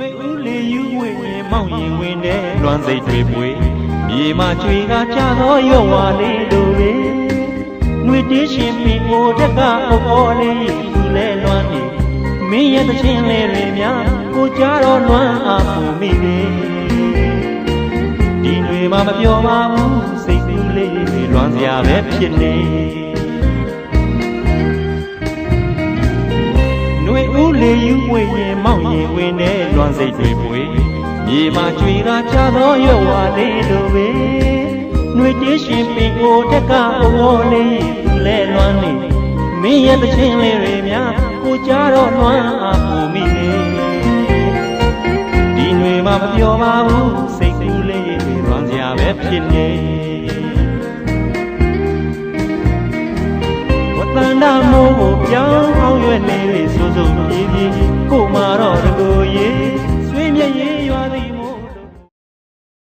လွေဦးလေယူဝေရင်မောင်ရင်ဝင်တဲ့လွမ်းစိတ်တွေပွေမြေမှာကျွေကကြသောရော့ဝါလေးတို့ပဲနှွေတေးရှင်မင်းကိုတက်ကအော်အော်လေးသူလဲလွမ်းနေမင်းရဲ့သချင်းလေးတွေများကိုကြတော့လွမ်းအားပူမိလေဒီတွေမှာမပြောပါဘူးစိတ်ကူးလေးတွေလွမ်းစရာပဲဖြစ်နေຫນွေဦးလေယူဝေရင်မောင်ရင်ဝင် တ်တွေပွေမြေမှာကြွေကချသောရွက်ဝါလေးလိုပဲနှွေတေးရှင်ပင်ကိုတက်ကအော်လေးလဲလွမ်းနေမင်းရဲ့တခြင်းလေးတွေများကိုကြားတော့လွမ်းအားပူမိနေဒီနှွေမှာမပြောပါဘူးစိတ်ကူးလေးတွေလွမ်းစရာပဲဖြစ်နေတန်တာမိုးကိုပြောင်းအောင်ရွက်နေလေစိုးစိုးပြေးပြေးကိုမာတော့တကူရေး नहीं